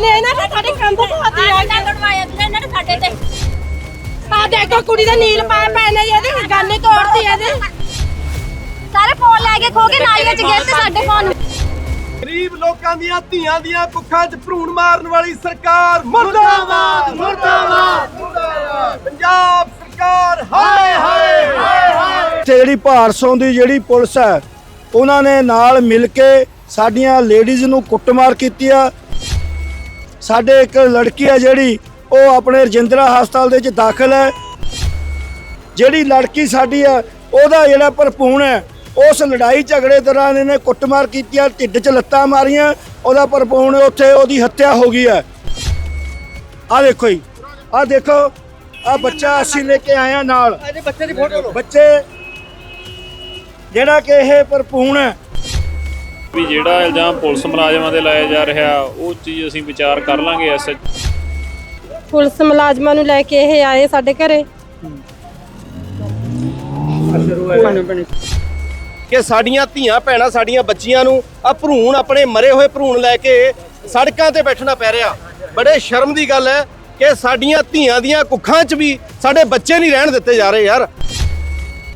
ਨੇ ਇਹਨਾਂ ਨੇ ਸਾਡੇ ਕੰਧ ਢਾਤੀ ਆ ਆਟਾ ਕਢਵਾਇਆ ਤੁਸੀਂ ਇਹਨਾਂ ਨੇ ਸਾਡੇ ਤੇ। ਆ ਦੇਖੋ ਕੁੜੀ ਦੇ ਨੀਲ ਪਾਏ ਪਏ ਨੇ ਜੀ, ਇਹਦੇ ਗਾਨੇ ਤੋੜਤੀ ਇਹਦੇ ਸਾਰੇ ਫੋਨ ਲੈ ਕੇ ਖੋ ਕੇ ਨਾਲੀਆਂ ਚ ਗਿਰ ਤੇ ਸਾਡੇ ਫੋਨ ਗਰੀਬ ਲੋਕਾਂ ਦੀਆਂ ਧੀਆਂ ਦੀਆਂ ਕੁੱਖਾਂ 'ਚ ਭਰੂਣ ਮਾਰਨ ਵਾਲੀ ਸਰਕਾਰ ਮੁਰਦਾਬਾਦ ਮੁਰਦਾਬਾਦ। ਮੁਰਦਾਬਾਦ ਪੰਜਾਬ ਸਰਕਾਰ ਹਾਏ ਹਾਏ ਹਾਏ ਹਾਏ। ਤੇ ਜਿਹੜੀ ਭਾਰਸੋਂ ਦੀ ਜਿਹੜੀ ਪੁਲਿਸ ਹੈ ਉਹਨਾਂ ਨੇ ਨਾਲ ਮਿਲ ਕੇ ਸਾਡੀਆਂ ਲੇਡੀਜ਼ ਨੂੰ ਕੁੱਟਮਾਰ ਕੀਤੀ ਆ। ਸਾਡੇ ਇੱਕ ਲੜਕੀ ਆ ਜਿਹੜੀ ਉਹ ਆਪਣੇ ਰਜਿੰਦਰਾ ਹਸਪਤਾਲ ਦੇ ਵਿੱਚ ਦਾਖਲ ਹੈ। ਜਿਹੜੀ ਲੜਕੀ ਸਾਡੀ ਆ ਉਹਦਾ ਜਿਹੜਾ ਭਰਪੂਣ ਹੈ ਉਸ ਲੜਾਈ ਝਗੜੇ ਦੌਰਾਨ ਇਹਨੇ ਕੁੱਟਮਾਰ ਕੀਤੀ ਆ ਢਿੱਡ 'ਚ ਲੱਤਾਂ ਮਾਰੀਆਂ ਉਹਦਾ ਭਰਪੂਣ ਉੱਥੇ ਉਹਦੀ ਹੱਤਿਆ ਹੋ ਗਈ ਹੈ ਆ ਦੇਖੋ ਜੀ ਆ ਦੇਖੋ ਆ ਬੱਚਾ ਅਸੀਂ ਲੈ ਕੇ ਆਏ ਆ ਨਾਲ। ਇਹਦੇ ਬੱਚੇ ਦੀ ਫੋਟੋ ਲਓ। ਬੱਚੇ ਜਿਹੜਾ ਕਿ ਇਹ ਭਰਪੂਣ ਹੈ ਵੀ ਜਿਹੜਾ ਇਲਜ਼ਾਮ ਪੁਲਿਸ ਮੁਲਾਜ਼ਮਾਂ ਤੇ ਲਾਇਆ ਜਾ ਰਿਹਾ ਉਹ ਚੀਜ਼ ਅਸੀਂ ਵਿਚਾਰ ਕਰ ਲਾਂਗੇ ਐਸਐਚ ਪੁਲਿਸ ਮੁਲਾਜ਼ਮਾਂ ਨੂੰ ਲੈ ਕੇ ਇਹ ਆਏ ਸਾਡੇ ਘਰੇ। ਕਿ ਸਾਡੀਆਂ ਧੀਆਂ ਭੈਣਾਂ ਸਾਡੀਆਂ ਬੱਚੀਆਂ ਨੂੰ ਆ ਭਰੂਣ ਆਪਣੇ ਮਰੇ ਹੋਏ ਭਰੂਣ ਲੈ ਕੇ ਸੜਕਾਂ ਤੇ ਬੈਠਣਾ ਪੈ ਰਿਹਾ। ਬੜੇ ਸ਼ਰਮ ਦੀ ਗੱਲ ਹੈ ਕਿ ਸਾਡੀਆਂ ਧੀਆਂ ਦੀਆਂ ਕੁੱਖਾਂ 'ਚ ਵੀ ਸਾਡੇ ਬੱਚੇ ਨਹੀਂ ਰਹਿਣ ਦਿੱਤੇ ਜਾ ਰਹੇ ਯਾਰ।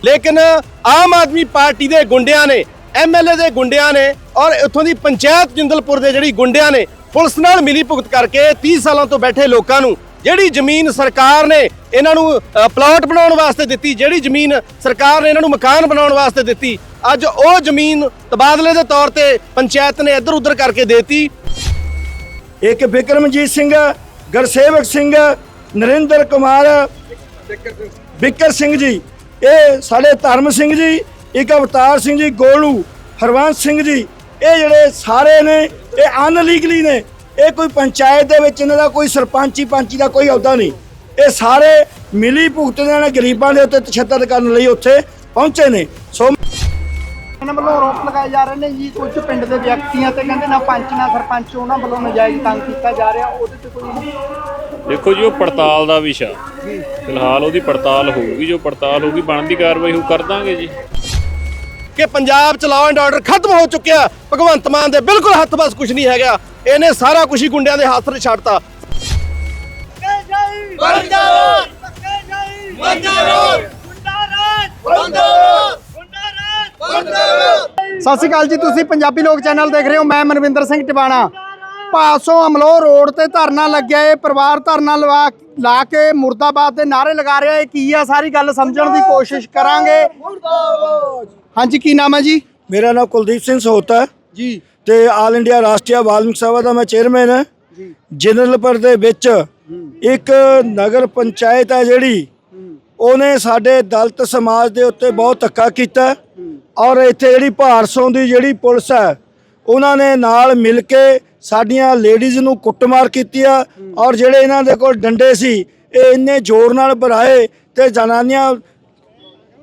ਲੇਕਿਨ ਆਮ ਆਦਮੀ ਪਾਰਟੀ ਦੇ ਗੁੰਡਿਆਂ ਨੇ ਐਮਐਲਏ ਦੇ ਗੁੰਡਿਆਂ ਨੇ ਔਰ ਇੱਥੋਂ ਦੀ ਪੰਚਾਇਤ ਜਿੰਦਲਪੁਰ ਦੇ ਜਿਹੜੀ ਗੁੰਡਿਆਂ ਨੇ ਪੁਲਿਸ ਨਾਲ ਮਿਲੀ ਭੁਗਤ ਕਰਕੇ 30 ਸਾਲਾਂ ਤੋਂ ਬੈਠੇ ਲੋਕਾਂ ਨੂੰ ਜਿਹੜੀ ਜ਼ਮੀਨ ਸਰਕਾਰ ਨੇ ਇਹਨਾਂ ਨੂੰ ਪਲਾਟ ਬਣਾਉਣ ਵਾਸਤੇ ਦਿੱਤੀ ਜਿਹੜੀ ਜ਼ਮੀਨ ਸਰਕਾਰ ਨੇ ਇਹਨਾਂ ਨੂੰ ਮਕਾਨ ਬਣਾਉਣ ਵਾਸਤੇ ਦਿੱਤੀ ਅੱਜ ਉਹ ਜ਼ਮੀਨ ਤਬਾਦਲੇ ਦੇ ਤੌਰ ਤੇ ਪੰਚਾਇਤ ਨੇ ਇੱਧਰ ਉੱਧਰ ਕਰਕੇ ਦੇਤੀ। ਇੱਕ ਬਿਕਰਮਜੀਤ ਸਿੰਘ ਗੁਰਸੇਵਕ ਸਿੰਘ ਨਰਿੰਦਰ ਕੁਮਾਰ ਬਿੱਕਰ ਸਿੰਘ ਜੀ ਇਹ ਸਾਡੇ ਧਰਮ ਸਿੰਘ ਜੀ ਇੱਕ ਅਵਤਾਰ ਸਿੰਘ ਜੀ ਗੋਲੂ ਹਰਵੰਸ ਸਿੰਘ ਜੀ ਇਹ ਜਿਹੜੇ ਸਾਰੇ ਨੇ ਇਹ ਅਨਲੀਗਲੀ ਨੇ ਇਹ ਕੋਈ ਪੰਚਾਇਤ ਦੇ ਵਿੱਚ ਇਹਨਾਂ ਦਾ ਕੋਈ ਸਰਪੰਚੀ ਪੰਚੀ ਦਾ ਕੋਈ ਅਹੁਦਾ ਨਹੀਂ। ਇਹ ਸਾਰੇ ਮਿਲੀ ਭੁਗਤ ਦੇ ਨਾਲ ਗਰੀਬਾਂ ਦੇ ਉੱਤੇ ਤਸ਼ੱਦਦ ਕਰਨ ਲਈ ਉੱਥੇ ਪਹੁੰਚੇ ਨੇ। ਸੋ ਇਹਨਾਂ ਵੱਲੋਂ ਆਰੋਪ ਲਗਾਏ ਜਾ ਰਹੇ ਨੇ ਜੀ ਕੁਝ ਪਿੰਡ ਦੇ ਵਿਅਕਤੀਆਂ ਤੇ ਕਹਿੰਦੇ ਨਾ ਪੰਚ ਨਾ ਸਰਪੰਚ ਉਹਨਾਂ ਵੱਲੋਂ ਨਜਾਇਜ਼ ਤੰਗ ਕੀਤਾ ਜਾ ਰਿਹਾ ਉਹਦੇ ਤੇ ਕੋਈ ਦੇਖੋ ਜੀ ਉਹ ਪੜਤਾਲ ਦਾ ਵਿਸ਼ਾ। ਫਿਲਹਾਲ ਉਹਦੀ ਪੜਤਾਲ ਹੋਊਗੀ ਜੋ ਪੜਤਾਲ ਹੋਊਗੀ ਬਣਦੀ ਕਾਰਵਾਈ ਉਹ ਕਰ ਦਾਂਗੇ ਜੀ। ਕਿ ਪੰਜਾਬ ਚ ਲਾਅ ਐਂਡ ਆਰਡਰ ਖਤਮ ਹੋ ਚੁੱਕਿਆ ਭਗਵੰਤ ਮਾਨ ਦੇ ਬਿਲਕੁਲ ਹੱਥ ਬਸ ਕੁਝ ਨਹੀਂ ਹੈਗਾ। ਇਹਨੇ ਸਾਰਾ ਕੁਝ ਹੀ ਗੁੰਡਿਆਂ ਦੇ ਹੱਥ 'ਚ ਛੱਡਤਾ ਸਤਿ ਸ਼੍ਰੀ ਅਕਾਲ ਜੀ ਤੁਸੀਂ ਪੰਜਾਬੀ ਲੋਕ ਚੈਨਲ ਦੇਖ ਰਹੇ ਹੋ। ਮੈਂ ਮਨਵਿੰਦਰ ਸਿੰਘ ਟਿਵਾਣਾ। ਪਾਸੋਂ ਅਮਲੋ ਰੋਡ ਤੇ ਧਰਨਾ ਲੱਗਿਆ ਇਹ ਪਰਿਵਾਰ ਧਰਨਾ ਲਵਾ ਲਾ ਕੇ ਮੁਰਦਾਬਾਦ ਦੇ ਨਾਰੇ ਲਗਾ ਰਿਹਾ ਇਹ ਕੀ ਆ? ਸਾਰੀ ਗੱਲ ਸਮਝਣ ਦੀ ਕੋਸ਼ਿਸ਼ ਕਰਾਂਗੇ। ਹਾਂਜੀ ਕੀ ਨਾਮ ਹੈ ਜੀ? ਮੇਰਾ ਨਾਮ ਕੁਲਦੀਪ ਸਿੰਘ ਸੋਤਾ ਹੈ। ਜੀ। ਤੇ ਆਲ ਇੰਡੀਆ ਰਾਸ਼ਟਰੀ ਵਾਲਮੀਕ ਸਭਾ ਦਾ ਮੈਂ ਚੇਅਰਮੈਨ ਹਾਂ। ਜਨਰਲਪੁਰ ਦੇ ਵਿੱਚ ਇੱਕ ਨਗਰ ਪੰਚਾਇਤ ਹੈ ਜਿਹੜੀ ਉਹਨੇ ਸਾਡੇ ਦਲਿਤ ਸਮਾਜ ਦੇ ਉੱਤੇ ਬਹੁਤ ਧੱਕਾ ਕੀਤਾ। ਔਰ ਇੱਥੇ ਜਿਹੜੀ ਭਾਰਸੋਂ ਦੀ ਜਿਹੜੀ ਪੁਲਿਸ ਹੈ ਉਹਨਾਂ ਨੇ ਨਾਲ ਮਿਲ ਕੇ ਸਾਡੀਆਂ ਲੇਡੀਜ਼ ਨੂੰ ਕੁੱਟਮਾਰ ਕੀਤੀ ਆ ਔਰ ਜਿਹੜੇ ਇਹਨਾਂ ਦੇ ਕੋਲ ਡੰਡੇ ਸੀ ਇਹ ਇੰਨੇ ਜ਼ੋਰ ਨਾਲ ਭਰਾਏ ਤੇ ਜਨਾਨੀਆਂ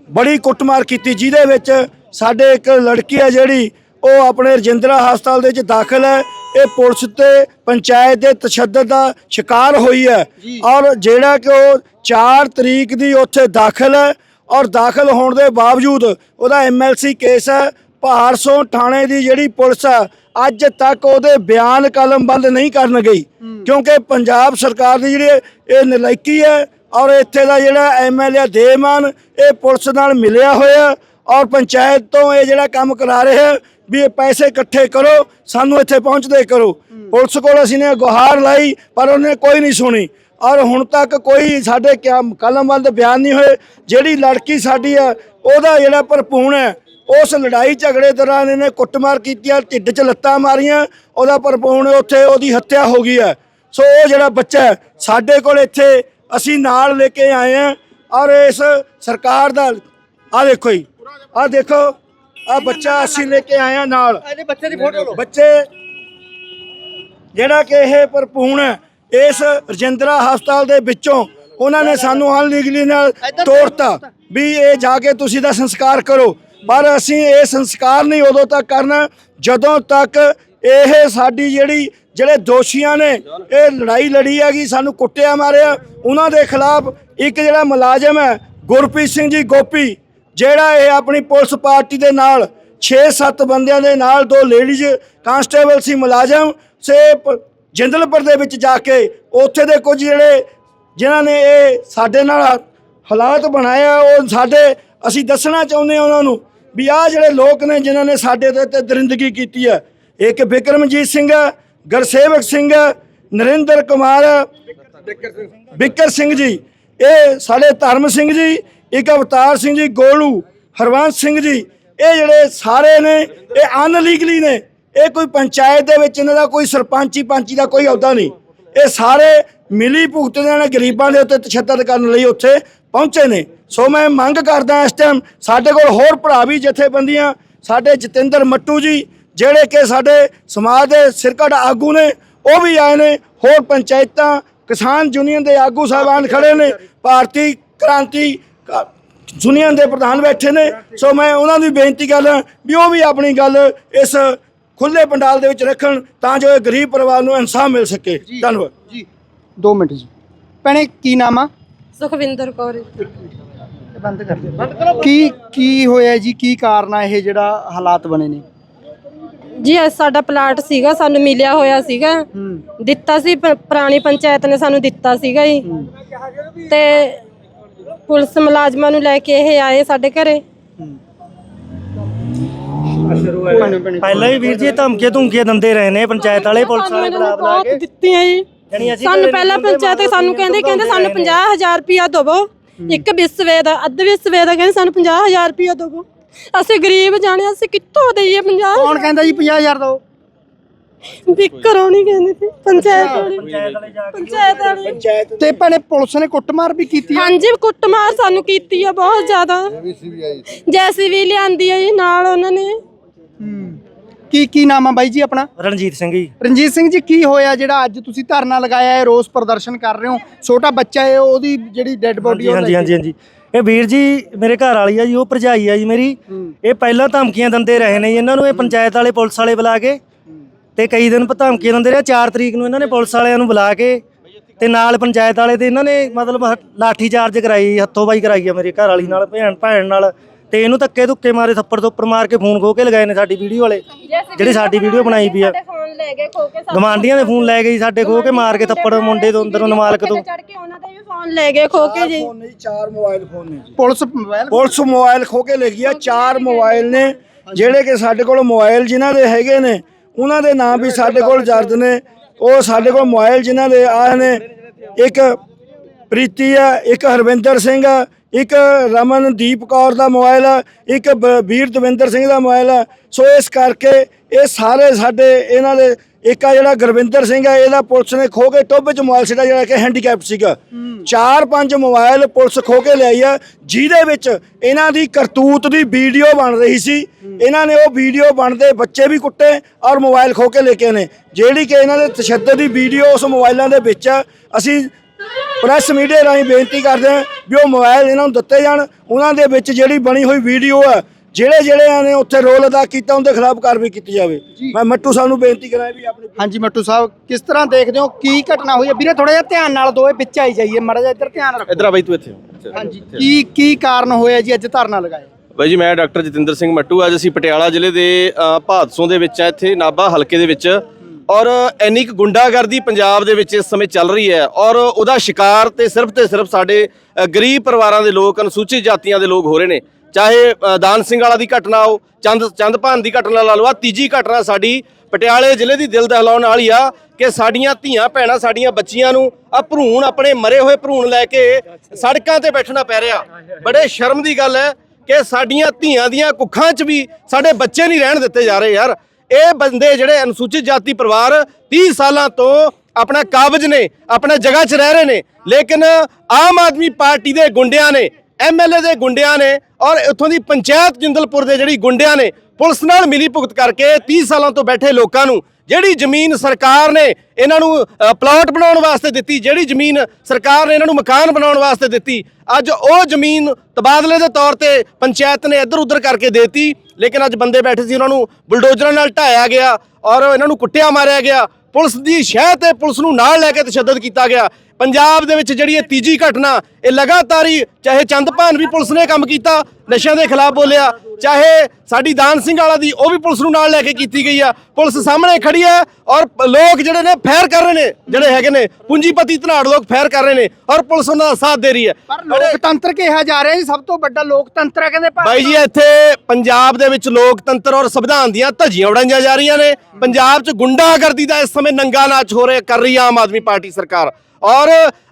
ਬੜੀ ਕੁੱਟਮਾਰ ਕੀਤੀ ਜਿਹਦੇ ਵਿੱਚ ਸਾਡੇ ਇੱਕ ਲੜਕੀ ਹੈ ਜਿਹੜੀ ਉਹ ਆਪਣੇ ਰਜਿੰਦਰਾ ਹਸਪਤਾਲ ਦੇ ਵਿੱਚ ਦਾਖਲ ਹੈ। ਇਹ ਪੁਲਿਸ ਤੇ ਪੰਚਾਇਤ ਦੇ ਤਸ਼ੱਦਦ ਦਾ ਸ਼ਿਕਾਰ ਹੋਈ ਹੈ। ਔਰ ਜਿਹੜਾ ਕਿ ਉਹ 4 ਤਰੀਕ ਦੀ ਉੱਥੇ ਦਾਖਲ ਹੈ ਔਰ ਦਾਖਲ ਹੋਣ ਦੇ ਬਾਵਜੂਦ ਉਹਦਾ ਐਮਐਲਸੀ ਕੇਸ ਹੈ। ਪਹਾੜਸੋਂ ਥਾਣੇ ਦੀ ਜਿਹੜੀ ਪੁਲਿਸ ਹੈ ਅੱਜ ਤੱਕ ਉਹਦੇ ਬਿਆਨ ਕਲਮਬੰਦ ਨਹੀਂ ਕਰਨ ਗਈ। ਕਿਉਂਕਿ ਪੰਜਾਬ ਸਰਕਾਰ ਦੀ ਜਿਹੜੀ ਇਹ ਨਲਾਇਕੀ ਹੈ ਔਰ ਇੱਥੇ ਦਾ ਜਿਹੜਾ ਐਮਐਲਏ ਦੇਮਾਨ ਇਹ ਪੁਲਿਸ ਨਾਲ ਮਿਲਿਆ ਹੋਇਆ ਔਰ ਪੰਚਾਇਤ ਤੋਂ ਇਹ ਜਿਹੜਾ ਕੰਮ ਕਰਾ ਰਿਹਾ ਵੀ ਇਹ ਪੈਸੇ ਇਕੱਠੇ ਕਰੋ ਸਾਨੂੰ ਇੱਥੇ ਪਹੁੰਚਦੇ ਕਰੋ। ਪੁਲਿਸ ਕੋਲ ਅਸੀਂ ਨੇ ਗੁਹਾਰ ਲਾਈ ਪਰ ਉਹਨੇ ਕੋਈ ਨਹੀਂ ਸੁਣੀ। ਔਰ ਹੁਣ ਤੱਕ ਕੋਈ ਸਾਡੇ ਕਲਮਬੰਦ ਬਿਆਨ ਨਹੀਂ ਹੋਏ। ਜਿਹੜੀ ਲੜਕੀ ਸਾਡੀ ਆ ਉਹਦਾ ਜਿਹੜਾ ਭਰਪੂਣ ਹੈ ਉਸ ਲੜਾਈ ਝਗੜੇ ਦੌਰਾਨ ਇਹਨੇ ਕੁੱਟਮਾਰ ਕੀਤੀ ਆ ਢਿੱਡ 'ਚ ਲੱਤਾਂ ਮਾਰੀਆਂ ਉਹਦਾ ਭਰਪੂਣ ਉੱਥੇ ਉਹਦੀ ਹੱਤਿਆ ਹੋ ਗਈ ਹੈ ਸੋ ਉਹ ਜਿਹੜਾ ਬੱਚਾ ਸਾਡੇ ਕੋਲ ਇੱਥੇ ਅਸੀਂ ਨਾਲ ਲੈ ਕੇ ਆਏ ਆ ਔਰ ਇਸ ਸਰਕਾਰ ਦਾ ਆ ਦੇਖੋ ਜੀ ਆ ਦੇਖੋ ਆ ਬੱਚਾ ਅਸੀਂ ਲੈ ਕੇ ਆਏ ਆ ਨਾਲ। ਇਹਦੇ ਬੱਚੇ ਦੀ ਫੋਟੋ ਲਓ। ਬੱਚੇ ਜਿਹੜਾ ਕਿ ਇਹ ਭਰਪੂਣ ਇਸ ਰਜਿੰਦਰਾ ਹਸਪਤਾਲ ਦੇ ਵਿੱਚੋਂ ਉਹਨਾਂ ਨੇ ਸਾਨੂੰ ਅਨਲੀਗਲੀ ਨਾਲ ਤੋੜਤਾ। ਵੀ ਇਹ ਜਾ ਕੇ ਤੁਸੀਂ ਦਾ ਸੰਸਕਾਰ ਕਰੋ। ਪਰ ਅਸੀਂ ਇਹ ਸੰਸਕਾਰ ਨਹੀਂ ਉਦੋਂ ਤੱਕ ਕਰਨਾ, ਜਦੋਂ ਤੱਕ ਇਹ ਸਾਡੀ ਜਿਹੜੀ, ਜਿਹੜੇ ਦੋਸ਼ੀਆਂ ਨੇ, ਇਹ ਲੜਾਈ ਲੜੀ ਹੈਗੀ, ਸਾਨੂੰ ਕੁੱਟਿਆ ਮਾਰਿਆ, ਉਹਨਾਂ ਦੇ ਖਿਲਾਫ ਇੱਕ ਜਿਹੜਾ ਮੁਲਾਜ਼ਮ ਹੈ, ਗੁਰਪ੍ਰੀਤ ਸਿੰਘ ਜੀ ਗੋਪੀ, ਜਿਹੜਾ ਇਹ ਆਪਣੀ ਪੁਲਿਸ ਪਾਰਟੀ ਦੇ ਨਾਲ 6-7 ਬੰਦਿਆਂ ਦੇ ਨਾਲ ਦੋ ਲੇਡੀਜ਼ ਕਾਂਸਟੇਬਲ ਸੀ, ਮੁਲਾਜ਼ਮ, ਸੇ ਪ- ਜਿੰਦਲਪੁਰ ਦੇ ਵਿੱਚ ਜਾ ਕੇ, ਉੱਥੇ ਦੇ ਕੁਝ ਜਿਹੜੇ ਜਿਨ੍ਹਾਂ ਨੇ ਇਹ ਸਾਡੇ ਨਾਲ ਹਾਲਾਤ ਬਣਾਇਆ ਉਹ ਸਾਡੇ, ਅਸੀਂ ਦੱਸਣਾ ਚਾਹੁੰਦੇ ਹਾਂ ਉਹਨਾਂ ਨੂੰ ਵੀ ਆਹ ਜਿਹੜੇ ਲੋਕ ਨੇ ਜਿਨ੍ਹਾਂ ਨੇ ਸਾਡੇ 'ਤੇ ਉੱਤੇ ਦਰਿੰਦਗੀ ਕੀਤੀ ਹੈ, ਇੱਕ ਬਿਕਰਮਜੀਤ ਸਿੰਘ ਗੁਰਸੇਵਕ ਸਿੰਘ ਨਰਿੰਦਰ ਕੁਮਾਰ ਬਿਕਰ ਸਿੰਘ ਜੀ, ਇਹ ਸਾਡੇ ਧਰਮ ਸਿੰਘ ਜੀ, ਇੱਕ ਅਵਤਾਰ ਸਿੰਘ ਜੀ, ਗੋਲੂ ਹਰਵੰਸ ਸਿੰਘ ਜੀ, ਇਹ ਜਿਹੜੇ ਸਾਰੇ ਨੇ, ਇਹ ਅਨਲੀਗਲੀ ਨੇ, ਇਹ ਕੋਈ ਪੰਚਾਇਤ ਦੇ ਵਿੱਚ ਇਹਨਾਂ ਦਾ ਕੋਈ ਸਰਪੰਚੀ ਪੰਚੀ ਦਾ ਕੋਈ ਅਹੁਦਾ ਨਹੀਂ। ਇਹ ਸਾਰੇ ਮਿਲੀ ਭੁਗਤ ਦੇ ਨਾਲ ਗਰੀਬਾਂ ਦੇ ਉੱਤੇ ਤਸ਼ੱਦਦ ਕਰਨ ਲਈ ਉੱਥੇ ਪਹੁੰਚੇ ਨੇ। ਸੋ ਮੈਂ ਮੰਗ ਕਰਦਾ ਇਸ ਟਾਈਮ ਸਾਡੇ ਕੋਲ ਹੋਰ ਭਰਾ ਵੀ ਜਥੇਬੰਦੀਆਂ ਸਾਡੇ ਜਤਿੰਦਰ ਮੱਟੂ ਜੀ ਜਿਹੜੇ ਕਿ ਸਾਡੇ ਸਮਾਜ ਦੇ ਸਿਰਕੱਢ ਆਗੂ ਨੇ ਉਹ ਵੀ ਆਏ ਨੇ ਹੋਰ ਪੰਚਾਇਤਾਂ ਕਿਸਾਨ ਯੂਨੀਅਨ ਦੇ ਆਗੂ ਸਾਹਿਬਾਨ ਖੜੇ ਨੇ ਭਾਰਤੀ ਕ੍ਰਾਂਤੀ ਯੂਨੀਅਨ ਦੇ ਪ੍ਰਧਾਨ ਬੈਠੇ ਨੇ। ਸੋ ਮੈਂ ਉਹਨਾਂ ਨੂੰ ਵੀ ਬੇਨਤੀ ਕਰਦਾ ਵੀ ਉਹ ਵੀ ਆਪਣੀ ਗੱਲ ਇਸ ਖੁੱਲੇ ਪੰਡਾਲ ਦੇ ਵਿੱਚ ਰੱਖਣ ਤਾਂ ਜੋ ਇਹ ਗਰੀਬ ਪਰਿਵਾਰ ਨੂੰ ਇਨਸਾਫ ਮਿਲ ਸਕੇ। ਧੰਨਵਾਦ। ਜੀ। 2 ਮਿੰਟ ਜੀ। ਭੈਣੇ ਕੀ ਨਾਮ ਆ? ਸੁਖਵਿੰਦਰ ਕੌਰ ਬੰਦ ਕਰ ਦਿਓ ਕੀ ਕੀ ਹੋਇਆ ਜੀ? ਕੀ ਕਾਰਨ ਆ ਇਹ ਜਿਹੜਾ ਹਾਲਾਤ ਬਣੇ ਨੇ? ਜੀ ਇਹ ਸਾਡਾ ਪਲਾਟ ਸੀਗਾ ਸਾਨੂੰ ਮਿਲਿਆ ਹੋਇਆ ਸੀਗਾ। ਹੂੰ। ਦਿੱਤਾ ਸੀ ਪ- ਪੁਰਾਣੀ ਪੰਚਾਇਤ ਨੇ ਸਾਨੂੰ ਦਿੱਤਾ ਸੀਗਾ ਜੀ। ਤੇ ਪੁਲਿਸ ਮੁਲਾਜ਼ਮਾਂ ਨੂੰ ਲੈ ਕੇ ਇਹ ਆਏ ਸਾਡੇ ਘਰੇ। ਪਹਿਲਾਂ ਵੀ ਵੀਰ ਜੀ ਇਹ ਧਮਕੀਆਂ ਧਮਕੀਆਂ ਦਿੰਦੇ ਰਹੇ ਨੇ ਪੰਚਾਇਤ ਵਾਲੇ ਪੁਲਿਸ ਵਾਲੇ ਬੁਲਾ ਬੁਲਾ ਕੇ। ਦਿੱਤੀਆਂ ਜੀ। ਅਸੀਂ ਸਾਨੂੰ ਪਹਿਲਾਂ ਪੰਚਾਇਤ ਸਾਨੂੰ ਕਹਿੰਦੇ ਕਹਿੰਦੇ ਸਾਨੂੰ 50000 ਰੁਪਇਆ ਦੇਵੋ। ਇੱਕ ਵਿਸਵੇ ਦਾ ਅੱਧ ਵਿਸਵੇ ਦਾ ਕਹਿੰਦੇ ਸਾਨੂੰ 50000 ਰੁਪਇਆ ਦੇਵੋ। ਅਸੀਂ ਗਰੀਬ ਜਾਣੇ ਅਸੀਂ ਕਿੱਥੋਂ ਦਈਏ 50 ਕੌਣ ਕਹਿੰਦਾ ਜੀ 50000 ਦੋ ਵਿਕਰੋਂ ਨਹੀਂ ਕਹਿੰਦੇ ਸੀ ਪੰਚਾਇਤ ਵਾਲੇ। ਪੰਚਾਇਤ ਵਾਲੇ ਤੇ ਭੈਣੇ ਪੁਲਿਸ ਨੇ ਕੁੱਟਮਾਰ ਵੀ ਕੀਤੀ ਆ? ਹਾਂਜੀ ਕੁੱਟਮਾਰ ਸਾਨੂੰ ਕੀਤੀ ਆ ਬਹੁਤ ਜ਼ਿਆਦਾ। ਜੈਸੀ ਲਿਆਂਦੀ ਆ ਜੀ ਨਾਲ ਉਹਨਾਂ ਨੇ। ਹੂੰ। ਕੀ ਕੀ ਨਾਮ ਆ ਬਾਈ ਜੀ ਆਪਣਾ? ਰਣਜੀਤ ਸਿੰਘ ਜੀ। ਰਣਜੀਤ ਸਿੰਘ ਜੀ ਕੀ ਹੋਇਆ ਜਿਹੜਾ ਅੱਜ ਤੁਸੀਂ ਧਰਨਾ ਲਗਾਇਆ ਹੈ ਰੋਸ ਪ੍ਰਦਰਸ਼ਨ ਕਰ ਰਹੇ ਹੋ? ਛੋਟਾ ਬੱਚਾ ਹੈ ਉਹਦੀ ਜਿਹੜੀ ਡੈੱਡ ਬੋਡੀ ਹਾਂਜੀ ਹਾਂਜੀ ਹਾਂਜੀ ਹਾਂਜੀ। ਇਹ ਵੀਰ ਜੀ ਮੇਰੇ ਘਰ ਵਾਲੀ ਆ ਜੀ ਉਹ ਭਰਜਾਈ ਆ ਜੀ ਮੇਰੀ। ਇਹ ਪਹਿਲਾਂ ਧਮਕੀਆਂ ਦਿੰਦੇ ਰਹੇ ਨੇ ਜੀ ਇਹਨਾਂ ਨੂੰ ਇਹ ਪੰਚਾਇਤ ਵਾਲੇ ਪੁਲਿਸ ਵਾਲੇ ਬੁਲਾ ਕੇ ਤੇ ਕਈ ਦਿਨ ਧਮਕੀਆਂ ਦਿੰਦੇ ਰਹੇ। 4 ਤਰੀਕ ਨੂੰ ਇਹਨਾਂ ਨੇ ਪੁਲਿਸ ਵਾਲਿਆਂ ਨੂੰ ਬੁਲਾ ਕੇ ਤੇ ਨਾਲ ਪੰਚਾਇਤ ਵਾਲੇ ਤੇ ਇਹਨਾਂ ਨੇ ਮਤਲਬ ਲਾਠੀ ਚਾਰਜ ਕਰਾਈ ਹੱਥੋਂ ਬਾਈ ਕਰਾਈ ਆ ਮੇਰੀ ਘਰ ਵਾਲੀ ਨਾਲ ਭੈਣ ਭੈਣ ਨਾਲ। ਤੇ ਇਹਨੂੰ ਧੱਕੇ ਧੁੱਕੇ ਮਾਰੇ ਥੱਪੜ ਥੁੱਪੜ ਮਾਰ ਕੇ ਫੋਨ ਖੋ ਕੇ ਲਗਾਏ ਨੇ ਸਾਡੀ ਵੀਡੀਓ ਵਾਲੇ। ਜਿਹੜੀ ਸਾਡੀ ਵੀਡੀਓ ਬਣਾਈ ਪਈ ਆ। ਫੋਨ ਲੈ ਕੇ ਖੋ ਕੇ ਗਵਾਂਡੀਆਂ ਦੇ ਫੋਨ ਲੈ ਗਏ ਜੀ ਸਾਡੇ ਖੋ ਕੇ ਮਾਰ ਕੇ ਥੱਪੜ ਮੁੰਡੇ ਤੋਂ ਅੰਦਰੋਂ ਨਮਾਲਕ ਤੋਂ। ਚੜ ਕੇ ਉਹਨਾਂ ਦੇ ਵੀ ਫੋਨ ਲੈ ਗਏ ਖੋ ਕੇ ਜੀ। ਚਾਰ ਮੋਬਾਈਲ ਫੋਨ ਨੇ ਪੁਲਿਸ ਮੋਬਾਈਲ? ਪੁਲਿਸ ਮੋਬਾਈਲ ਖੋ ਕੇ ਲੈ ਗਈ ਆ ਚਾਰ ਮੋਬਾਈਲ ਨੇ ਜਿਹੜੇ ਕਿ ਸਾਡੇ ਕੋਲ ਮੋਬਾਈਲ ਜਿਨ੍ਹਾਂ ਦੇ ਹੈਗੇ ਨੇ ਉਹਨਾਂ ਦੇ ਨਾਮ ਵੀ ਸਾਡੇ ਕੋਲ ਦਰਜ ਨੇ। ਉਹ ਸਾਡੇ ਕੋਲ ਮੋਬਾਈਲ ਜਿਨ੍ਹਾਂ ਦੇ ਆਏ ਨੇ ਇੱਕ ਪ੍ਰੀਤੀ ਆ ਇੱਕ ਹਰਵਿੰਦਰ ਸਿੰਘ ਆ ਇੱਕ ਰਮਨਦੀਪ ਕੌਰ ਦਾ ਮੋਬਾਈਲ ਇੱਕ ਵੀਰ ਦਵਿੰਦਰ ਸਿੰਘ ਦਾ ਮੋਬਾਈਲ ਸੋ ਇਸ ਕਰਕੇ ਇਹ ਸਾਰੇ ਸਾਡੇ ਇਹਨਾਂ ਦੇ ਇੱਕ ਆ ਜਿਹੜਾ ਗੁਰਵਿੰਦਰ ਸਿੰਘ ਆ ਇਹਦਾ ਪੁਲਿਸ ਨੇ ਖੋ ਕੇ ਟੋਬੇ ਚ ਮੋਬਾਈਲ ਸੀਗਾ ਜਿਹੜਾ ਕਿ ਹੈਂਡੀਕੈਪ ਸੀਗਾ। ਚਾਰ ਪੰਜ ਮੋਬਾਈਲ ਪੁਲਿਸ ਖੋ ਕੇ ਲਿਆਈ ਆ ਜਿਹਦੇ ਵਿੱਚ ਇਹਨਾਂ ਦੀ ਕਰਤੂਤ ਦੀ ਵੀਡੀਓ ਬਣ ਰਹੀ ਸੀ। ਇਹਨਾਂ ਨੇ ਉਹ ਵੀਡੀਓ ਬਣਦੇ ਬੱਚੇ ਵੀ ਕੁੱਟੇ ਔਰ ਮੋਬਾਈਲ ਖੋ ਕੇ ਲੈ ਕੇ ਨੇ। ਜਿਹੜੀ ਕਿ ਇਹਨਾਂ ਦੇ ਤਸ਼ੱਦਦ ਦੀ ਵੀਡੀਓ ਉਸ ਮੋਬਾਈਲਾਂ ਦੇ ਵਿੱਚ। ਅਸੀਂ ਪ੍ਰੈਸ ਮੀਡੀਆ ਰਾਹੀਂ ਬੇਨਤੀ ਕਰਦੇ ਹਾਂ ਵੀ ਉਹ ਮੋਬਾਈਲ ਇਹਨਾਂ ਨੂੰ ਦਿੱਤੇ ਜਾਣ। ਉਹਨਾਂ ਦੇ ਵਿੱਚ ਜਿਹੜੀ ਬਣੀ ਹੋਈ ਵੀਡੀਓ ਆ ਜਿਹੜੇ ਜਿਹੜੇ ਨੇ ਉੱਥੇ ਰੋਲ ਅਦਾ ਕੀਤਾ ਉਹਦੇ ਖਿਲਾਫ ਕਾਰਵਾਈ ਕੀਤੀ ਜਾਵੇ। ਮੈਂ ਮੱਟੂ ਸਾਹਿਬ ਨੂੰ ਬੇਨਤੀ ਕਰਾਂ ਵੀ ਆਪਣੀ ਹਾਂਜੀ ਮੱਟੂ ਸਾਹਿਬ ਕਿਸ ਤਰ੍ਹਾਂ ਦੇਖਦੇ ਹੋ ਕੀ ਘਟਨਾ ਹੋਈ ਹੈ? ਵੀਰੇ ਥੋੜਾ ਜਿਹਾ ਧਿਆਨ ਨਾਲ ਦੋਏ ਵਿੱਚ ਆਈ ਜਾਈਏ ਮਾੜਾ ਜਿਹਾ ਇੱਧਰ ਧਿਆਨ ਰੱਖੋ। ਇਧਰ ਆ ਬਾਈ ਤੂੰ ਇੱਥੇ ਹਾਂਜੀ ਕੀ ਕੀ ਕਾਰਨ ਹੋਇਆ ਜੀ? ਅੱਜ ਧਰਨਾ ਲਗਾਇਆ। ਬਾਈ ਜੀ ਮੈਂ ਡਾਕਟਰ ਜਤਿੰਦਰ ਸਿੰਘ ਮੱਟੂ। ਅੱਜ ਅਸੀਂ ਪਟਿਆਲਾ ਜ਼ਿਲ੍ਹੇ ਦੇ ਭਾਦਸੋਂ ਦੇ ਵਿੱਚ ਆ ਇੱਥੇ ਨਾਭਾ ਹਲਕੇ ਦੇ ਵਿੱਚ ਔਰ ਇੰਨੀ ਕੁ ਗੁੰਡਾਗਰਦੀ ਪੰਜਾਬ ਦੇ ਵਿੱਚ ਇਸ ਸਮੇਂ ਚੱਲ ਰਹੀ ਹੈ ਔਰ ਉਹਦਾ ਸ਼ਿਕਾਰ ਤੇ ਸਿਰਫ ਤੇ ਸਿਰਫ ਸਾਡੇ ਗਰੀਬ ਪਰਿਵਾਰਾਂ ਦੇ ਲੋਕ, ਅਨੁਸੂਚਿਤ ਜਾਤੀਆਂ ਦੇ ਲੋਕ ਹੋ ਰਹੇ ਨੇ। ਚਾਹੇ ਦਾਨ ਸਿੰਘ ਵਾਲਾ ਦੀ ਘਟਨਾ ਆਓ ਚੰਦ ਚੰਦਪਾਨ ਦੀ ਘਟਨਾ ਲਾ ਲਓ, ਆਹ ਤੀਜੀ ਘਟਨਾ ਸਾਡੀ ਪਟਿਆਲੇ ਜ਼ਿਲ੍ਹੇ ਦੀ ਦਿਲ ਦਹਿਲਾਉਣ ਵਾਲੀ ਆ ਕਿ ਸਾਡੀਆਂ ਧੀਆਂ ਭੈਣਾਂ, ਸਾਡੀਆਂ ਬੱਚੀਆਂ ਨੂੰ ਆ ਭਰੂਣ, ਆਪਣੇ ਮਰੇ ਹੋਏ ਭਰੂਣ ਲੈ ਕੇ ਸੜਕਾਂ ਤੇ ਬੈਠਣਾ ਪੈ ਰਿਹਾ। ਬੜੇ ਸ਼ਰਮ ਦੀ ਗੱਲ ਹੈ ਕਿ ਸਾਡੀਆਂ ਧੀਆਂ ਦੀਆਂ ਕੁੱਖਾਂ 'ਚ ਵੀ ਸਾਡੇ ਬੱਚੇ ਨਹੀਂ ਰਹਿਣ ਦਿੱਤੇ ਜਾ ਰਹੇ ਯਾਰ। ਇਹ ਬੰਦੇ ਜਿਹੜੇ ਅਨੁਸੂਚਿਤ ਜਾਤੀ ਪਰਿਵਾਰ 30 ਸਾਲਾਂ ਤੋਂ ਆਪਣਾ ਕਾਬਜ ਨੇ, ਆਪਣਾ ਜਗ੍ਹਾ 'ਚ ਰਹਿ ਰਹੇ ਨੇ, ਲੇਕਿਨ ਆਮ ਆਦਮੀ ਪਾਰਟੀ ਦੇ ਗੁੰਡਿਆਂ ਨੇ ਐਮਐਲਏ ਦੇ ਗੁੰਡਿਆਂ ਨੇ ਔਰ ਇੱਥੋਂ ਦੀ ਪੰਚਾਇਤ ਜਿੰਦਲਪੁਰ ਦੇ ਜਿਹੜੀ ਗੁੰਡਿਆਂ ਨੇ, ਪੁਲਿਸ ਨਾਲ ਮਿਲੀ ਭੁਗਤ ਕਰਕੇ 30 ਸਾਲਾਂ ਤੋਂ ਬੈਠੇ ਲੋਕਾਂ ਨੂੰ ਜਿਹੜੀ ਜ਼ਮੀਨ ਸਰਕਾਰ ਨੇ ਇਹਨਾਂ ਨੂੰ ਪਲਾਟ ਬਣਾਉਣ ਵਾਸਤੇ ਦਿੱਤੀ, ਜਿਹੜੀ ਜ਼ਮੀਨ ਸਰਕਾਰ ਨੇ ਇਹਨਾਂ ਨੂੰ ਮਕਾਨ ਬਣਾਉਣ ਵਾਸਤੇ ਦਿੱਤੀ, ਅੱਜ ਉਹ ਜ਼ਮੀਨ ਤਬਾਦਲੇ ਦੇ ਤੌਰ ਤੇ ਪੰਚਾਇਤ ਨੇ ਇੱਧਰ ਉੱਧਰ ਕਰਕੇ ਦੇਤੀ, ਲੇਕਿਨ ਅੱਜ ਬੰਦੇ ਬੈਠੇ ਸੀ, ਉਹਨਾਂ ਨੂੰ ਬੁਲਡੋਜ਼ਰਾਂ ਨਾਲ ਢਾਇਆ ਗਿਆ ਔਰ ਇਹਨਾਂ ਨੂੰ ਕੁੱਟਿਆ ਮਾਰਿਆ ਗਿਆ। ਪੁਲਿਸ ਦੀ ਸ਼ਹਿ ਤੇ ਪੁਲਿਸ ਨੂੰ ਨਾਲ ਲੈ ਕੇ ਤਸ਼ੱਦਦ ਕੀਤਾ ਗਿਆ। ਪੰਜਾਬ ਦੇ ਵਿੱਚ ਜਿਹੜੀ ਇਹ ਤੀਜੀ ਘਟਨਾ, ਇਹ ਲਗਾਤਾਰ ਹੀ, ਚਾਹੇ ਚੰਦਪਾਨ ਵੀ ਪੁਲਿਸ ਨੇ ਕੰਮ ਕੀਤਾ, ਨਸ਼ਿਆਂ ਦੇ ਖਿਲਾਫ ਬੋਲਿਆ ਚਾਹੇ ਸਾਡੀ ਦਾਨ ਸਿੰਘ ਵਾਲਾ ਦੀ ਉਹ ਵੀ ਪੁਲਿਸ ਨੂੰ ਨਾਲ ਲੈ ਕੇ ਕੀਤੀ ਗਈ ਆ। ਪੁਲਿਸ ਸਾਹਮਣੇ ਖੜੀ ਹੈ ਔਰ ਲੋਕ ਜਿਹੜੇ ਨੇ ਫੈਰ ਕਰ ਰਹੇ ਨੇ ਜਿਹੜੇ ਹੈਗੇ ਨੇ ਪੂੰਜੀਪਤੀ ਧਨਾੜ ਲੋਕ ਫੈਰ ਕਰ ਰਹੇ ਨੇ ਔਰ ਪੁਲਿਸ ਉਹਨਾਂ ਦਾ ਸਾਥ ਦੇ ਰਹੀ ਹੈ। ਪਰ ਲੋਕਤੰਤਰ ਕਿਹਾ ਜਾ ਰਿਹਾ ਜੀ ਸਭ ਤੋਂ ਵੱਡਾ ਲੋਕਤੰਤਰ ਹੈ ਕਹਿੰਦੇ ਬਾਈ ਜੀ ਇੱਥੇ ਪੰਜਾਬ ਦੇ ਵਿੱਚ ਲੋਕਤੰਤਰ ਔਰ ਸੰਵਿਧਾਨ ਦੀਆਂ ਧੱਜੀਆਂ ਉਡਾਈਆਂ ਜਾ ਰਹੀਆਂ ਨੇ। ਪੰਜਾਬ 'ਚ ਗੁੰਡਾਗਰਦੀ ਦਾ ਇਸ ਸਮੇਂ ਨੰਗਾ ਨਾਚ ਹੋ ਰਿਹਾ ਕਰ ਰਹੀ ਆ ਆਮ ਆਦਮੀ ਪਾਰਟੀ ਸਰਕਾਰ। ਔਰ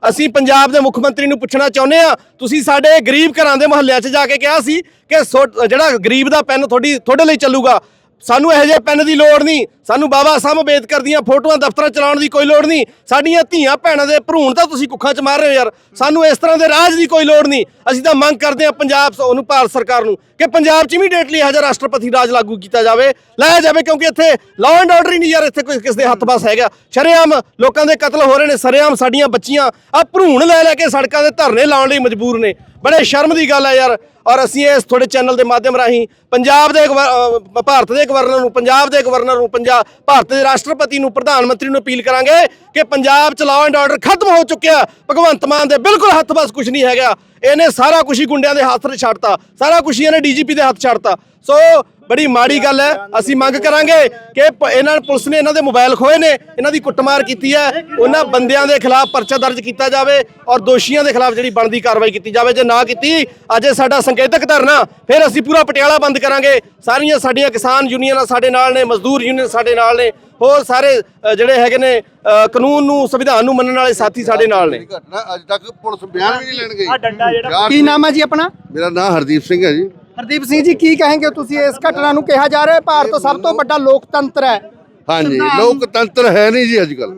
ਅਸੀਂ ਪੰਜਾਬ ਦੇ ਮੁੱਖ ਮੰਤਰੀ ਨੂੰ ਪੁੱਛਣਾ ਚਾਹੁੰਦੇ ਆ ਤੁਸੀਂ ਸਾਡੇ ਗਰੀਬ ਘਰਾਂ ਦੇ ਮੁਹੱਲਿਆਂ 'ਚ ਜਾ ਕੇ ਕਿਹਾ ਸੀ ਕਿ ਸੋ- ਜਿਹੜਾ ਗਰੀਬ ਦਾ ਪੈਨ ਤੁਹਾਡੀ ਤੁਹਾਡੇ ਲਈ ਚੱਲੂਗਾ। ਸਾਨੂੰ ਇਹੋ ਜਿਹੇ ਪੈਨ ਦੀ ਲੋੜ ਨਹੀਂ। ਸਾਨੂੰ ਬਾਬਾ ਸਾਹਿਬ ਅੰਬੇਦਕਰ ਦੀਆਂ ਫੋਟੋਆਂ ਦਫ਼ਤਰਾਂ ਚਲਾਉਣ ਦੀ ਕੋਈ ਲੋੜ ਨਹੀਂ। ਸਾਡੀਆਂ ਧੀਆਂ ਭੈਣਾਂ ਦੇ ਭਰੂਣ ਤਾਂ ਤੁਸੀਂ ਕੁੱਖਾਂ 'ਚ ਮਾਰ ਰਹੇ ਹੋ ਯਾਰ। ਸਾਨੂੰ ਇਸ ਤਰ੍ਹਾਂ ਦੇ ਰਾਜ ਦੀ ਕੋਈ ਲੋੜ ਨਹੀਂ। ਅਸੀਂ ਤਾਂ ਮੰਗ ਕਰਦੇ ਹਾਂ ਪੰਜਾਬ ਸ- ਉਹਨੂੰ ਭਾਰਤ ਸਰਕਾਰ ਨੂੰ ਕਿ ਪੰਜਾਬ 'ਚ ਇਮੀਡੀਏਟਲੀ ਇਹੋ ਜਿਹਾ ਰਾਸ਼ਟਰਪਤੀ ਰਾਜ ਲਾਗੂ ਕੀਤਾ ਜਾਵੇ। ਲਾਇਆ ਜਾਵੇ ਕਿਉਂਕਿ ਇੱਥੇ ਲਾਅ ਐਂਡ ਆਰਡਰ ਹੀ ਨਹੀਂ ਯਾਰ, ਇੱਥੇ ਕੋਈ ਕਿਸੇ ਦੇ ਹੱਥ ਬਸ ਹੈਗਾ। ਸ਼ਰੇਆਮ ਲੋਕਾਂ ਦੇ ਕਤਲ ਹੋ ਰਹੇ ਨੇ, ਸਰੇਆਮ ਸਾਡੀਆਂ ਬੱਚੀਆਂ ਆ ਭਰੂਣ ਲੈ ਲੈ ਕੇ ਸੜਕਾਂ ਦੇ ਧਰਨੇ ਲਾਉਣ ਲਈ ਮਜਬੂਰ ਨੇ। ਬੜੇ ਸ਼ਰਮ ਦੀ ਗੱਲ ਹੈ ਯਾਰ। ਔਰ ਅਸੀਂ ਇਸ ਤੁਹਾਡੇ ਚੈਨਲ ਦੇ ਮਾਧਿਅਮ ਰਾਹੀਂ ਪੰਜਾਬ ਦੇ ਗਵਰ- ਭਾਰਤ ਦੇ ਗਵਰਨਰ ਨੂੰ, ਪੰਜਾਬ ਦੇ ਗਵਰਨਰ ਨੂੰ, ਪੰਜਾਬ ਭਾਰਤ ਦੇ ਰਾਸ਼ਟਰਪਤੀ ਨੂੰ, ਪ੍ਰਧਾਨ ਮੰਤਰੀ ਨੂੰ ਅਪੀਲ ਕਰਾਂਗੇ ਕਿ ਪੰਜਾਬ ਚ ਲਾਅ ਐਂਡ ਆਰਡਰ ਖਤਮ ਹੋ ਚੁੱਕਿਆ ਭਗਵੰਤ ਮਾਨ ਦੇ ਬਿਲਕੁਲ ਹੱਥ ਬਸ ਕੁਝ ਨਹੀਂ ਹੈਗਾ। ਇਹਨੇ ਸਾਰਾ ਕੁਝ ਹੀ ਗੁੰਡਿਆਂ ਦੇ ਹੱਥ 'ਚ ਛੱਡਤਾ, ਸਾਰਾ ਕੁਝ ਹੀ ਇਹਨੇ ਡੀਜੀਪੀ ਦੇ ਹੱਥ ਛੱਡਤਾ। ਸੋ ਬੜੀ ਮਾੜੀ ਗੱਲ ਹੈ। ਅਸੀਂ ਮੰਗ ਕਰਾਂਗੇ ਕਿ ਪ- ਇਹਨਾਂ ਪੁਲਿਸ ਨੇ ਇਹਨਾਂ ਦੇ ਮੋਬਾਈਲ ਖੋਏ ਨੇ, ਇਹਨਾਂ ਦੀ ਕੁੱਟਮਾਰ ਕੀਤੀ ਹੈ। ਉਹਨਾਂ ਬੰਦਿਆਂ ਦੇ ਖਿਲਾਫ ਪਰਚਾ ਦਰਜ ਕੀਤਾ ਜਾਵੇ ਔਰ ਦੋਸ਼ੀਆਂ ਦੇ ਖਿਲਾਫ ਜਿਹੜੀ ਬਣਦੀ ਕਾਰਵਾਈ ਕੀਤੀ ਜਾਵੇ। ਜੇ ਨਾ ਕੀਤੀ, ਅੱਜ ਸਾਡਾ ਸੰਕੇਤਕ ਧਰਨਾ, ਫਿਰ ਅਸੀਂ ਪੂਰਾ ਪਟਿਆਲਾ ਬੰਦ ਕਰਾਂਗੇ। ਸਾਰੀਆਂ ਸਾਡੀਆਂ ਕਿਸਾਨ ਯੂਨੀਅਨਾਂ ਸਾਡੇ ਨਾਲ ਨੇ, ਮਜ਼ਦੂਰ ਯੂਨੀਅਨ ਸਾਡੇ ਨਾਲ ਨੇ। ਹੋਰ ਸਾਰੇ ਅ, ਜਿਹੜੇ ਹੈਗੇ ਨੇ ਅ, ਕਾਨੂੰਨ ਨੂੰ ਸੰਵਿਧਾਨ ਨੂੰ ਮੰਨਣ ਵਾਲੇ ਸਾਥੀ ਸਾਡੇ ਨਾਲ ਨੇ। ਘਟਨਾ ਅੱਜ ਤੱਕ ਪੁਲਿਸ ਬਿਆਨ ਵੀ ਨਹੀਂ ਲੈਣ ਗਈ। ਆ ਡੰਡਾ ਜਿਹੜਾ ਕੀ ਨਾਮ ਹੈ ਜੀ ਆਪਣਾ? ਮੇਰਾ ਨਾਮ ਹਰਦੀਪ ਸਿੰਘ ਹੈ ਜੀ। ਹਰਦੀਪ ਸਿੰਘ ਜੀ ਕੀ ਕहेंगे ਤੁਸੀਂ ਇਸ ਘਟਨਾ ਨੂੰ ਕਿਹਾ ਜਾ ਰਿਹਾ ਹੈ? ਭਾਰਤ ਸਭ ਤੋਂ ਵੱਡਾ ਲੋਕਤੰਤਰ ਹੈ। ਹਾਂਜੀ ਲੋਕਤੰਤਰ ਹੈ ਨਹੀਂ ਜੀ ਅੱਜ ਕੱਲ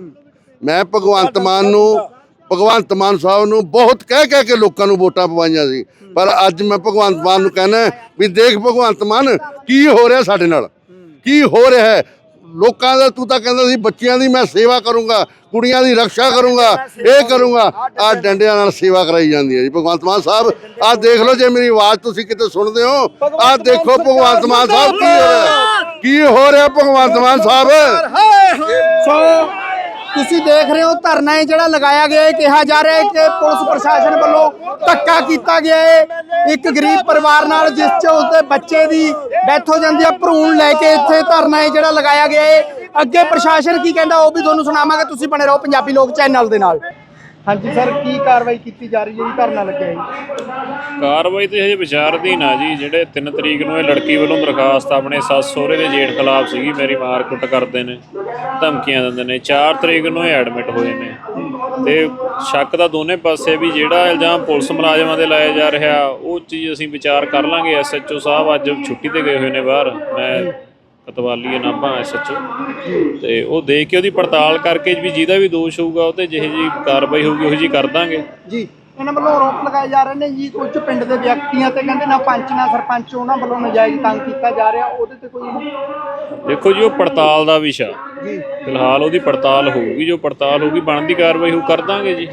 ਮੈਂ ਭਗਵੰਤ ਮਾਨ ਨੂੰ ਭਗਵੰਤ ਮਾਨ ਸਾਹਿਬ ਨੂੰ ਬਹੁਤ ਕਹਿ ਕਹਿ ਕੇ ਲੋਕਾਂ ਨੂੰ ਵੋਟਾਂ ਪਵਾਈਆਂ ਸੀ। ਪਰ ਅੱਜ ਮੈਂ ਭਗਵੰਤ ਮਾਨ ਨੂੰ ਕਹਿਣਾ ਵੀ ਦੇਖ ਭਗਵੰਤ ਮਾਨ ਕੀ ਹੋ ਰਿਹਾ ਸਾਡੇ ਨਾਲ? ਕੀ ਹੋ ਰਿਹਾ ਹੈ? ਲੋਕਾਂ ਦਾ ਤੂੰ ਤਾਂ ਕਹਿੰਦਾ ਸੀ ਬੱਚਿਆਂ ਦੀ ਮੈਂ ਸੇਵਾ ਕਰੂੰਗਾ ਕੁੜੀਆਂ ਦੀ ਰੱਖਿਆ ਕਰੂੰਗਾ ਇਹ ਕਰੂੰਗਾ। ਆ ਡੰਡਿਆਂ ਨਾਲ ਸੇਵਾ ਕਰਾਈ ਜਾਂਦੀ ਹੈ ਜੀ ਭਗਵੰਤ ਮਾਨ ਸਾਹਿਬ ਆ ਦੇਖ ਲਓ ਜੇ ਮੇਰੀ ਆਵਾਜ਼ ਤੁਸੀਂ ਕਿਤੇ ਸੁਣਦੇ ਹੋ ਆ ਦੇਖੋ ਭਗਵੰਤ ਮਾਨ ਸਾਹਿਬ ਕੀ ਹੋ ਰਿਹਾ। ਕੀ ਹੋ ਰਿਹਾ ਭਗਵੰਤ ਮਾਨ ਸਾਹਿਬ? ਸੋ ਤੁਸੀਂ ਦੇਖ ਰਹੇ ਹੋ ਧਰਨਾ ਹੈ ਜਿਹੜਾ ਲਗਾਇਆ ਗਿਆ ਹੈ ਕਿਹਾ ਜਾ ਰਿਹਾ ਹੈ ਕਿ ਪੁਲਿਸ ਪ੍ਰਸ਼ਾਸਨ ਵੱਲੋਂ ਧੱਕਾ ਕੀਤਾ ਗਿਆ ਹੈ। ਇੱਕ ਗਰੀਬ ਪਰਿਵਾਰ ਨਾਲ ਜਿਸ ਚ ਉਸਦੇ ਬੱਚੇ ਦੀ ਡੈਥ ਹੋ ਜਾਂਦੀ ਹੈ, ਭਰੂਣ ਲੈ ਕੇ ਇੱਥੇ ਧਰਨਾ ਹੈ ਜਿਹੜਾ ਲਗਾਇਆ ਗਿਆ ਹੈ। ਅੱਗੇ ਪ੍ਰਸ਼ਾਸਨ ਕੀ ਕਹਿੰਦਾ ਉਹ ਵੀ ਤੁਹਾਨੂੰ ਸੁਣਾਵਾਂਗੇ, ਤੁਸੀਂ ਬਣੇ ਰਹੋ ਪੰਜਾਬੀ ਲੋਕ ਚੈਨਲ ਦੇ ਨਾਲ। ਹਾਂਜੀ, ਸਰ, ਕੀ ਕਾਰਵਾਈ ਕੀਤੀ ਜਾ ਰਹੀ ਹੈ? ਜੀ ਧਰਨਾ ਲੱਗਿਆ ਹੈ ਕਾਰਵਾਈ ਤੇ ਹਜੇ ਵਿਚਾਰਧੀਨ ਆ ਜੀ। ਜਿਹੜੇ 3 ਤਰੀਕ ਨੂੰ ਇਹ ਲੜਕੀ ਵੱਲੋਂ ਦਰਖਾਸਤ ਆਪਣੇ ਸੱਸ ਸਹੁਰੇ ਦੇ ਜੇਠ ਖਿਲਾਫ ਸੀਗੀ, ਮੇਰੀ ਮਾਰ ਕੁੱਟ ਕਰਦੇ ਨੇ, ਧਮਕੀਆਂ ਦਿੰਦੇ ਨੇ। 4 ਤਰੀਕ ਨੂੰ ਇਹ ਐਡਮਿਟ ਹੋਏ ਨੇ। ਤੇ ਸ਼ੱਕ ਦਾ ਦੋਨੇ ਪਾਸੇ ਵੀ ਜਿਹੜਾ ਇਲਜ਼ਾਮ ਪੁਲਿਸ ਮੁਲਾਜ਼ਮਾਂ ਦੇ ਲਾਇਆ ਜਾ ਰਿਹਾ, ਉਹ ਚੀਜ਼ ਅਸੀਂ ਵਿਚਾਰ ਕਰ ਲਾਂਗੇ। ਐਸਐਚਓ ਸਾਹਿਬ ਅੱਜ ਛੁੱਟੀ ਤੇ ਗਏ ਹੋਏ ਨੇ ਬਾਹਰ। ਮੈਂ ਕਤਵਾਲੀ ਨਾਭਾ ਐਸਐਚਓ ਤੇ ਉਹ ਦੇਖ ਕੇ ਉਹਦੀ ਪੜਤਾਲ ਕਰਕੇ ਵੀ ਜਿਹਦਾ ਵੀ ਦੋਸ਼ ਹੋਊਗਾ ਉਹ ਤੇ ਜਿਹੇ ਜੀ ਕਾਰਵਾਈ ਹੋਊਗੀ ਉਹ ਜੀ ਕਰ ਦਾਂਗੇ। ਜੀ ਇਹਨਾਂ ਵੱਲੋਂ ਆਰੋਪ ਲਗਾਏ ਜਾ ਰਹੇ ਨੇ ਜੀ ਕੁਝ ਪਿੰਡ ਦੇ ਵਿਅਕਤੀਆਂ ਤੇ ਕਹਿੰਦੇ ਨਾ ਪੰਚ ਨਾ ਸਰਪੰਚ ਉਹਨਾਂ ਵੱਲੋਂ ਨਜਾਇਜ਼ ਤੰਗ ਕੀਤਾ ਜਾ ਰਿਹਾ ਉਹਦੇ ਤੇ ਕੋਈ ਦੇਖੋ ਜੀ ਉਹ ਪੜਤਾਲ ਦਾ ਵਿਸ਼ਾ। ਜੀ। ਫਿਲਹਾਲ ਉਹਦੀ ਪੜਤਾਲ ਹੋਊਗੀ ਜੋ ਪੜਤਾਲ ਹੋਊਗੀ ਬਣਦੀ ਕਾਰਵਾਈ ਉਹ ਕਰ ਦਾਂਗੇ ਜੀ।